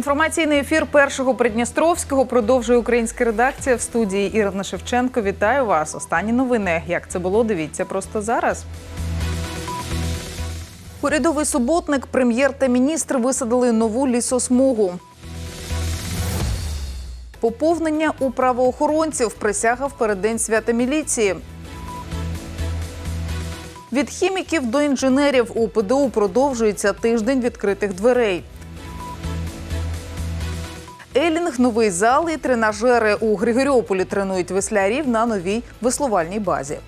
Інформаційний ефір першого Придністровського продовжує українська редакція в студії Ірина Шевченко. Вітаю вас. Останні новини. Як це було? Дивіться просто зараз. Урядовий суботник, прем'єр та міністр висадили нову лісосмугу. Поповнення у правоохоронців присяга в переддень свята міліції. Від хіміків до інженерів у ПДУ продовжується тиждень відкритих дверей. Елінг, новий зал і тренажери у Григоріополі тренують веслярів на новій веслувальній базі.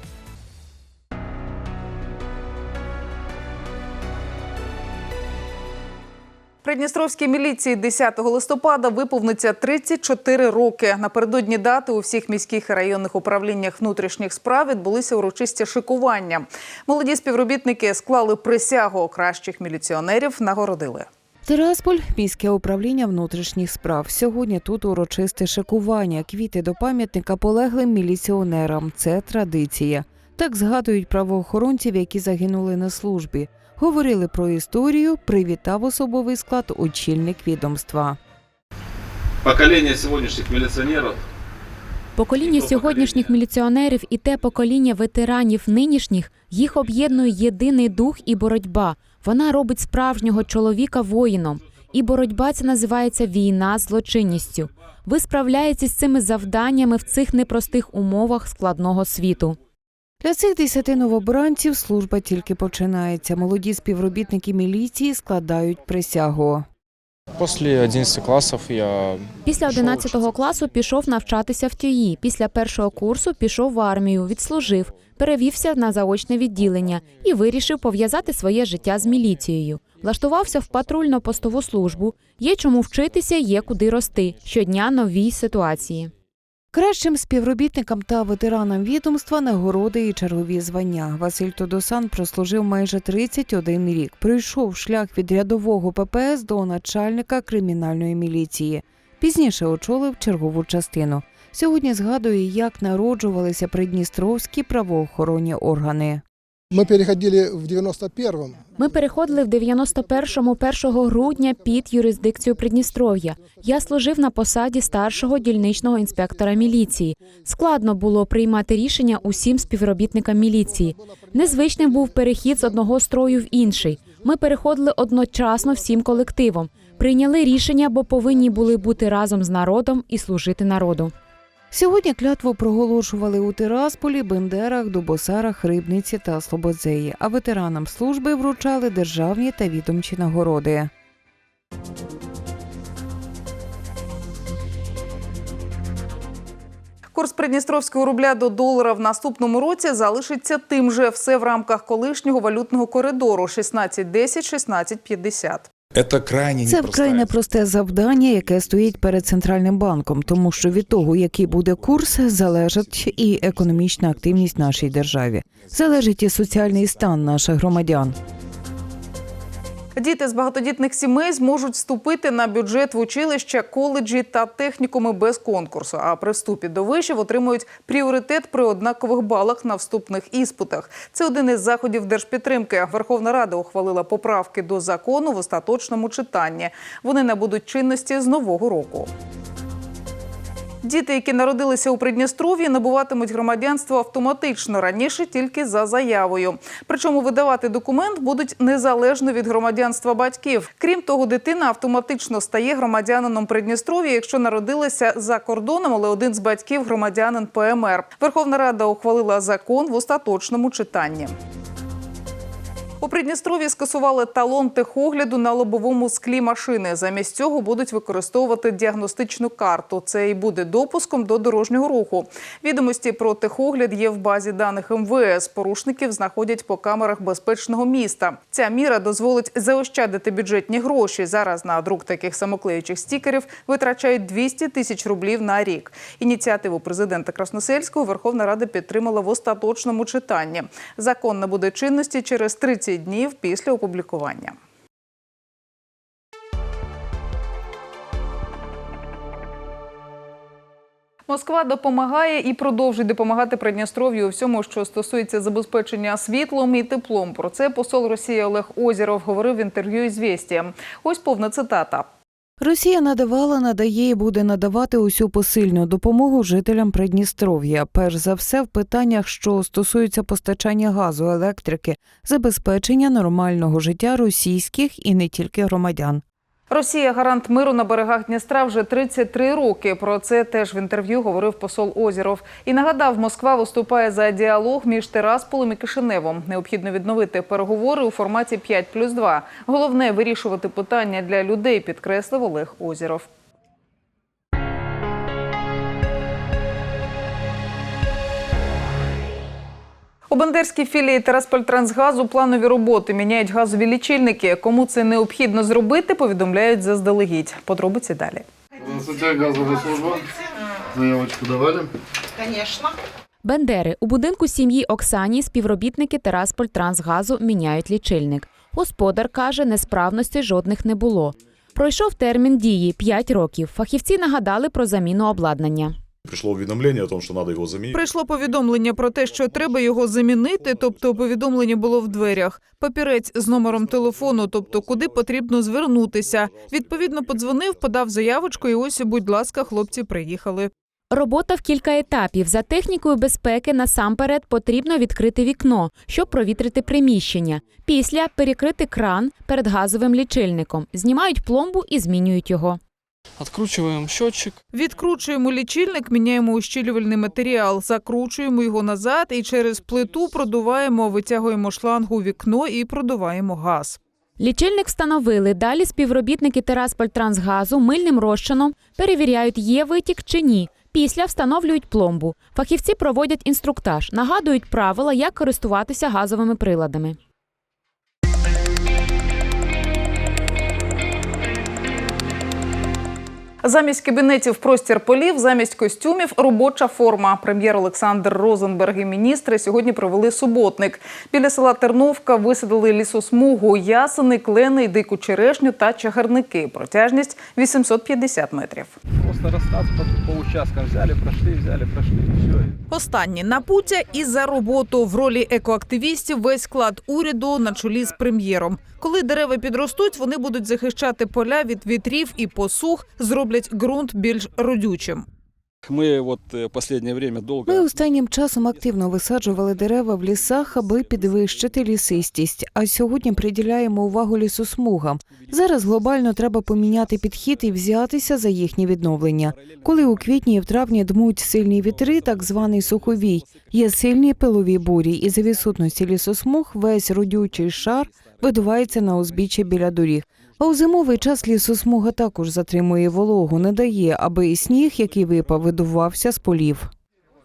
Придністровській міліції 10 листопада виповниться 34 роки. Напередодні дати у всіх міських і районних управліннях внутрішніх справ відбулися урочисті шикування. Молоді співробітники склали присягу кращих міліціонерів, нагородили. Тирасполь, міське управління внутрішніх справ. Сьогодні тут урочисте шикування, квіти до пам'ятника полеглим міліціонерам. Це традиція. Так згадують правоохоронців, які загинули на службі. Говорили про історію, привітав особовий склад очільник відомства. Поколение сегодняшних милиционеров Покоління сьогоднішніх міліціонерів і те покоління ветеранів нинішніх їх об'єднує єдиний дух і боротьба. Вона робить справжнього чоловіка воїном. І боротьба ця називається війна з злочинністю. Ви справляєтесь з цими завданнями в цих непростих умовах складного світу. Для цих десяти новобранців служба тільки починається. Молоді співробітники міліції складають присягу. После 11 классов я Після 11 класу пішов навчатися в ТЮї. Після першого курсу пішов в армію, відслужив, перевівся на заочне відділення і вирішив пов'язати своє життя з міліцією. Влаштувався в патрульно-постову службу. Є чому вчитися, є куди рости. Щодня нові ситуації. Кращим співробітникам та ветеранам відомства нагороди і чергові звання. Василь Тодосан прослужив майже 31 рік. Пройшов шлях від рядового ППС до начальника кримінальної міліції. Пізніше очолив чергову частину. Сьогодні згадує, як народжувалися придністровські правоохоронні органи. Мы переходили в 91-м. Ми переходили в 91-му 1 грудня під юрисдикцію Придністров'я. Я служив на посаді старшого дільничного інспектора міліції. Складно було приймати рішення усім співробітникам міліції. Незвичним був перехід з одного строю в інший. Ми переходили одночасно всім колективом. Прийняли рішення, бо повинні були бути разом з народом і служити народу. Сьогодні клятву проголошували у Тирасполі, Бендерах, Дубосарах, Рибниці та Слободзеї, а ветеранам служби вручали державні та відомчі нагороди. Курс придністровського рубля до долара в наступному році залишиться тим же. Все в рамках колишнього валютного коридору 16.10-16.50. Це вкрай непросте завдання, яке стоїть перед центральним банком, тому що від того, який буде курс, залежить і економічна активність нашій державі, залежить і соціальний стан наших громадян. Діти з багатодітних сімей зможуть вступити на бюджет в училища, коледжі та технікуми без конкурсу. А при вступі до вишів отримують пріоритет при однакових балах на вступних іспитах. Це один із заходів держпідтримки. Верховна Рада ухвалила поправки до закону в остаточному читанні. Вони набудуть чинності з нового року. Діти, які народилися у Придністров'ї, набуватимуть громадянство автоматично раніше тільки за заявою. Причому видавати документ будуть незалежно від громадянства батьків. Крім того, дитина автоматично стає громадянином Придністров'я, якщо народилася за кордоном, але один з батьків громадянин ПМР. Верховна Рада ухвалила закон в остаточному читанні. У Придністров'ї скасували талон техогляду на лобовому склі машини. Замість цього будуть використовувати діагностичну карту. Це і буде допуском до дорожнього руху. Відомості про техогляд є в базі даних МВС. Порушників знаходять по камерах безпечного міста. Ця міра дозволить заощадити бюджетні гроші. Зараз на друк таких самоклеючих стікерів витрачають 200 тисяч рублів на рік. Ініціативу президента Красносельського Верховна Рада підтримала в остаточному читанні. Закон набуде чинності через 30 днів після опублікування. Москва допомагає і продовжує допомагати Придністров'ю у всьому, що стосується забезпечення світлом і теплом. Про це посол Росії Олег Озіров говорив в інтерв'ю із «Звєстієм». Ось повна цитата. Росія надавала, надає і буде надавати усю посильну допомогу жителям Придністров'я. Перш за все, в питаннях, що стосуються постачання газу, електрики, забезпечення нормального життя російських і не тільки громадян. Росія гарант миру на берегах Дністра вже 33 роки. Про це теж в інтерв'ю говорив посол Озіров. І нагадав, Москва виступає за діалог між Терасполем і Кишиневом. Необхідно відновити переговори у форматі 5 плюс 2. Головне вирішувати питання для людей, підкреслив Олег Озіров. У Бандерській філії Терасполь-Трансгазу планові роботи міняють газові лічильники. Кому це необхідно зробити, повідомляють заздалегідь. Подробиці далі. Здравствуйте, служба. Заявочку давали. Конечно. Бендери у будинку сім'ї Оксані співробітники Терасполь Трансгазу міняють лічильник. Господар каже, несправностей жодних не було. Пройшов термін дії 5 років. Фахівці нагадали про заміну обладнання. Пришло уведомление о том, что надо его заменить. Прийшло повідомлення про те, що треба його замінити. Тобто, повідомлення було в дверях. Папірець з номером телефону, тобто куди потрібно звернутися. Відповідно, подзвонив, подав заявочку, і ось, будь ласка, хлопці приїхали. Робота в кілька етапів. За технікою безпеки насамперед потрібно відкрити вікно, щоб провітрити приміщення. Після перекрити кран перед газовим лічильником. Знімають пломбу і змінюють його. Откручиваем счетчик. Відкручуємо лічильник, міняємо ущільювальний матеріал, закручуємо його назад і через плиту продуваємо, витягуємо шлангу у вікно і продуваємо газ. Лічильник встановили. Далі співробітники Терасполь-Трансгазу мильним розчином перевіряють, є витік чи ні. Після встановлюють пломбу. Фахівці проводять інструктаж, нагадують правила, як користуватися газовими приладами. Замість кабінетів простір полів, замість костюмів робоча форма. Прем'єр Олександр Розенберг і міністри сьогодні провели суботник. Біля села Терновка висадили лісосмугу, ясени, клени, дику черешню та чагарники. Протяжність 850 метрів. Просто расстаться по, участкам взяли, прошли, взяли, прошли, и все. Останні на пуття і за роботу в ролі екоактивістів весь склад уряду на чолі з прем'єром. Коли дерева підростуть, вони будуть захищати поля від вітрів і посух, зроблять ґрунт більш родючим. Мы вот э, последнее время долго... Ми останнім часом активно висаджували дерева в лісах, аби підвищити лісистість. А сьогодні приділяємо увагу лісосмугам. Зараз глобально треба поміняти підхід і взятися за їхнє відновлення. Коли у квітні і в травні дмуть сильні вітри, так званий суховій, є сильні пилові бурі, і за відсутності лісосмуг весь родючий шар видувається на узбіччя біля доріг. А у зимовий час лісосмуга також затримує вологу, не дає, аби і сніг, який випав, видувався з полів.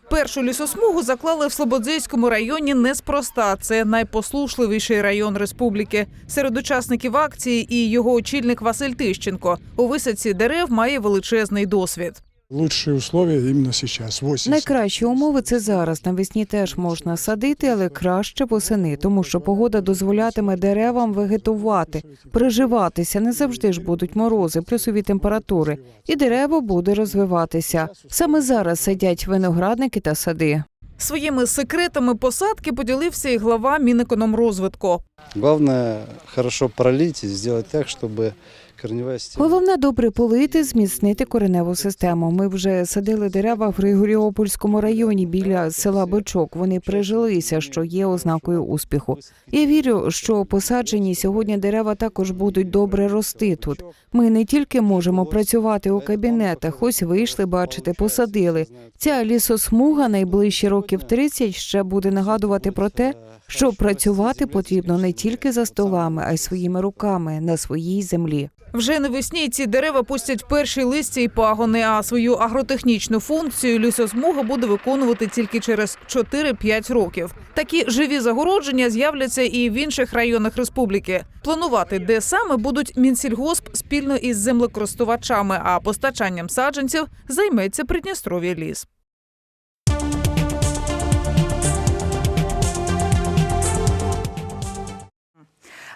Першу лісосмугу заклали в Слободзейському районі неспроста. Це найпослушливіший район республіки. Серед учасників акції і його очільник Василь Тищенко. У висадці дерев має величезний досвід. Лучшие условия сейчас. 80. Найкращі умови це зараз. Навесні теж можна садити, але краще восени, тому що погода дозволятиме деревам вегетувати, приживатися. Не завжди ж будуть морози, плюсові температури, і дерево буде розвиватися. Саме зараз садять виноградники та сади. Своїми секретами посадки поділився і глава Мінекономрозвитку. Главное хорошо пролить и сделать так, чтобы корневая. Головне добре полити, зміцнити кореневу систему. Ми вже садили дерева в Григоріопольському районі біля села Бичок. Вони прижилися, що є ознакою успіху. Я вірю, що посаджені сьогодні дерева також будуть добре рости тут. Ми не тільки можемо працювати у кабінетах, ось вийшли, бачите, посадили. Ця лісосмуга найближчі років 30 ще буде нагадувати про те, що працювати потрібно не тільки за столами, а й своїми руками на своїй землі. Вже навесні ці дерева пустять перші листя і пагони, а свою агротехнічну функцію лісосмуга буде виконувати тільки через 4-5 років. Такі живі загородження з'являться і в інших районах республіки. Планувати, де саме будуть Мінсільгосп спільно із землекористувачами, а постачанням саджанців займеться Придністров'я ліс.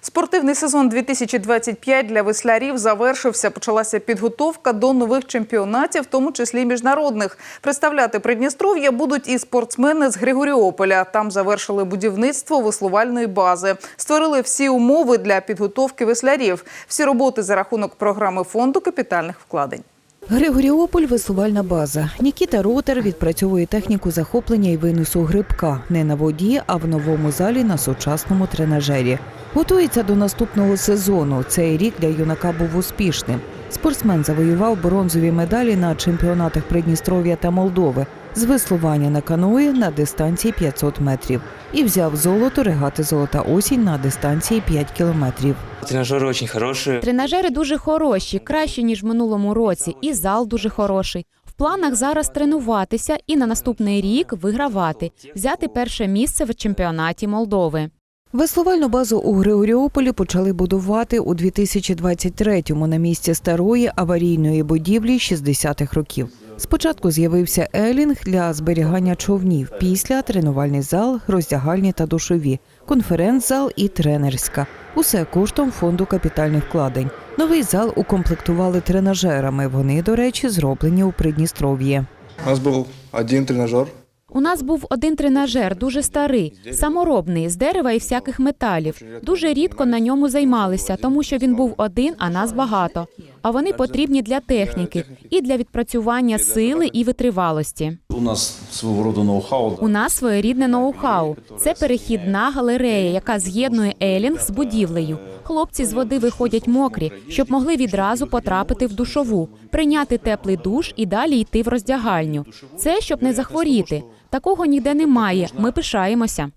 Спортивний сезон 2025 для веслярів завершився. Почалася підготовка до нових чемпіонатів, в тому числі міжнародних. Представляти Придністров'я будуть і спортсмени з Григоріополя. Там завершили будівництво веслувальної бази. Створили всі умови для підготовки веслярів. Всі роботи за рахунок програми фонду капітальних вкладень. Григоріополь висувальна база. Нікіта Ротер відпрацьовує техніку захоплення і винесу грибка не на воді, а в новому залі на сучасному тренажері. Готується до наступного сезону. Цей рік для юнака був успішним. Спортсмен завоював бронзові медалі на чемпіонатах Придністров'я та Молдови з веслування на каної на дистанції 500 метрів і взяв золото регати Золота осінь на дистанції 5 кілометрів. Тренажеры очень хорошие. Тренажери дуже хороші, кращі ніж в минулому році, і зал дуже хороший. В планах зараз тренуватися і на наступний рік вигравати, взяти перше місце в чемпіонаті Молдови. Веслувальну базу у Григоріополі почали будувати у 2023-му на місці старої аварійної будівлі 60-х років. Спочатку з'явився елінг для зберігання човнів, після тренувальний зал, роздягальні та душові, конференц-зал і тренерська. Усе коштом фонду капітальних вкладень. Новий зал укомплектували тренажерами. Вони, до речі, зроблені у Придністров'ї. У нас был один тренажер. У нас був один тренажер, дуже старий, саморобний, з дерева і всяких металів. Дуже рідко на ньому займалися, тому що він був один, а нас багато. А вони потрібні для техніки і для відпрацювання сили і витривалості. У нас свого роду ноу-хау. У нас своєрідне ноу-хау. Це перехідна галерея, яка з'єднує елінг з будівлею. Хлопці з води виходять мокрі, щоб могли відразу потрапити в душову, прийняти теплий душ і далі йти в роздягальню. Це щоб не захворіти. Такого ніде немає. Ми пишаємося.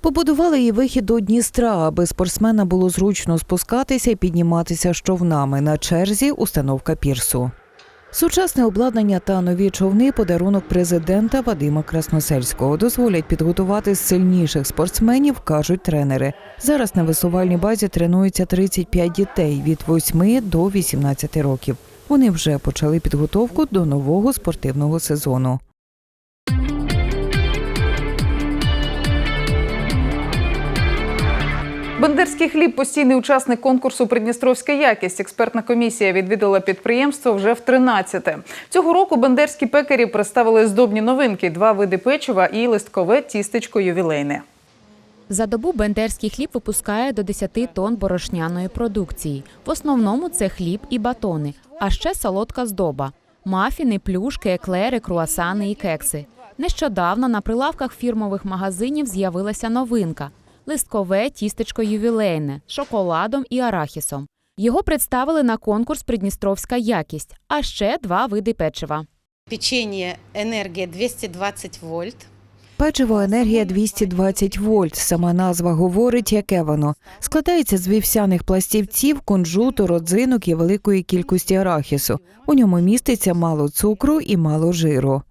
Побудували і вихід до Дністра, аби спортсмена було зручно спускатися і підніматися з човнами. На черзі установка пірсу. Сучасне обладнання та нові човни подарунок президента Вадима Красносельського дозволять підготувати сильніших спортсменів, кажуть тренери. Зараз на веслувальній базі тренуються 35 дітей від 8 до 18 років. Вони вже почали підготовку до нового спортивного сезону. Бендерський хліб постійний учасник конкурсу Придністровська якість. Експертна комісія відвідала підприємство вже в 13-те. Цього року бендерські пекарі представили здобні новинки: два види печива і листкове тістечко ювілейне. За добу бендерський хліб випускає до 10 тонн борошняної продукції. В основному це хліб і батони, а ще солодка здоба: мафіни, плюшки, еклери, круасани і кекси. Нещодавно на прилавках фірмових магазинів з'явилася новинка листкове тістечко ювілейне з шоколадом і арахісом. Його представили на конкурс Придністровська якість, а ще два види печива. Печенье «Энергия» 220 вольт. Печиво енергія 220 вольт. Сама назва говорить, яке воно. Складається з вівсяних пластівців, кунжуту, родзинок і великої кількості арахісу. У ньому міститься мало цукру і мало жиру.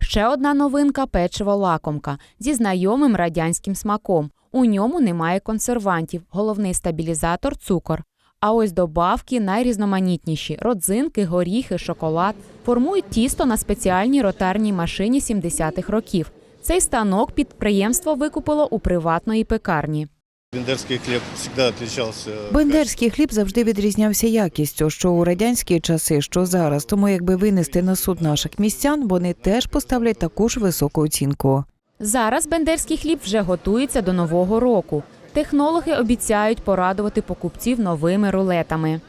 Ще одна новинка печиво лакомка зі знайомим радянським смаком. У ньому немає консервантів, головний стабілізатор цукор. А ось добавки найрізноманітніші: родзинки, горіхи, шоколад формують тісто на спеціальній ротарній машині 70-х років. Цей станок підприємство викупило у приватної пекарні. Бендерский хлеб всегда отличался. Бендерський хліб завжди відрізнявся якістю, що у радянські часи, що зараз. Тому якби винести на суд наших містян, вони теж поставлять таку ж високу оцінку. Зараз бендерський хліб вже готується до нового року. Технологи обіцяють порадувати покупців новими рулетами.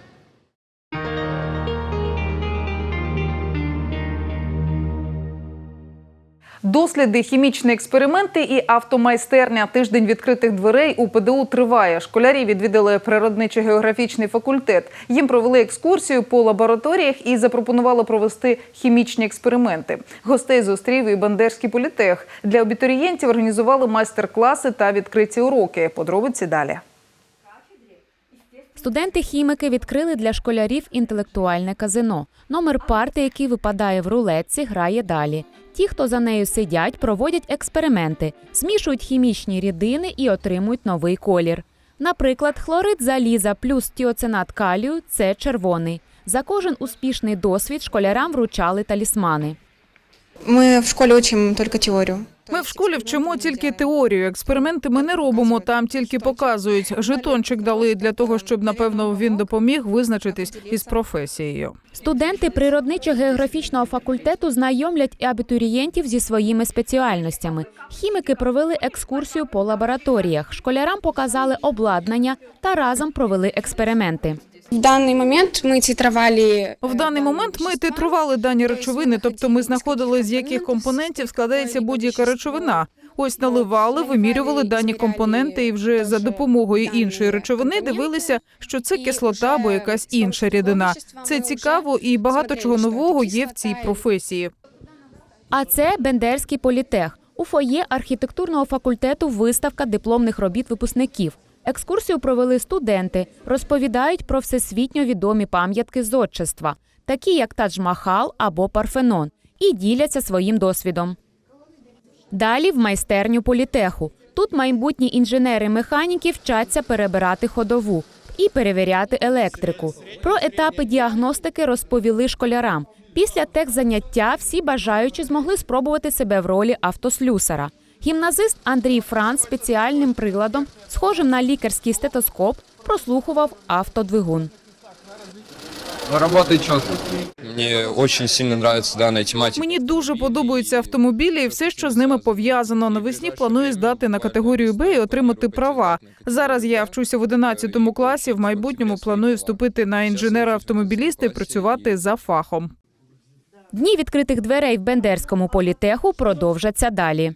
Досліди, хімічні експерименти і автомайстерня. Тиждень відкритих дверей у ПДУ триває. Школярі відвідали природничо-географічний факультет. Їм провели екскурсію по лабораторіях і запропонували провести хімічні експерименти. Гостей зустрів і Бандерський політех. Для абітурієнтів організували майстер-класи та відкриті уроки. Подробиці далі. Студенти-хіміки відкрили для школярів інтелектуальне казино. Номер парти, який випадає в рулетці, грає далі. Ті, хто за нею сидять, проводять експерименти, змішують хімічні рідини і отримують новий колір. Наприклад, хлорид заліза плюс тіоцинат калію це червоний. За кожен успішний досвід школярам вручали талісмани. Мы в школе учим только теорию. Ми в школі вчимо тільки теорію. Експерименти ми не робимо, там тільки показують. Жетончик дали для того, щоб напевно він допоміг визначитись із професією. Студенти природничо-географічного факультету знайомлять абітурієнтів зі своїми спеціальностями. Хіміки провели екскурсію по лабораторіях. Школярам показали обладнання та разом провели експерименти. В даний момент ми титрували В даний момент ми титрували дані речовини, тобто ми знаходили, з яких компонентів складається будь-яка речовина. Ось наливали, вимірювали дані компоненти, і вже за допомогою іншої речовини дивилися, що це кислота або якась інша рідина. Це цікаво і багато чого нового є в цій професії. А це Бендерський політех. У фоє архітектурного факультету виставка дипломних робіт випускників. Екскурсію провели студенти, розповідають про всесвітньо відомі пам'ятки зодчества, такі як Тадж-Махал або Парфенон, і діляться своїм досвідом. Далі в майстерню політеху. Тут майбутні інженери-механіки вчаться перебирати ходову і перевіряти електрику. Про етапи діагностики розповіли школярам. Після техзаняття всі бажаючі змогли спробувати себе в ролі автослюсара. Гімназист Андрій Франц спеціальним приладом, схожим на лікарський стетоскоп, прослухував автодвигун. Четко. Мне очень сильно нравится данная тематика. Мені дуже подобаються автомобілі і все, що з ними пов'язано. Навесні планую здати на категорію Б і отримати права. Зараз я вчуся в 11 класі. В майбутньому планую вступити на інженера-автомобіліста і працювати за фахом. Дні відкритих дверей в Бендерському політеху продовжаться далі.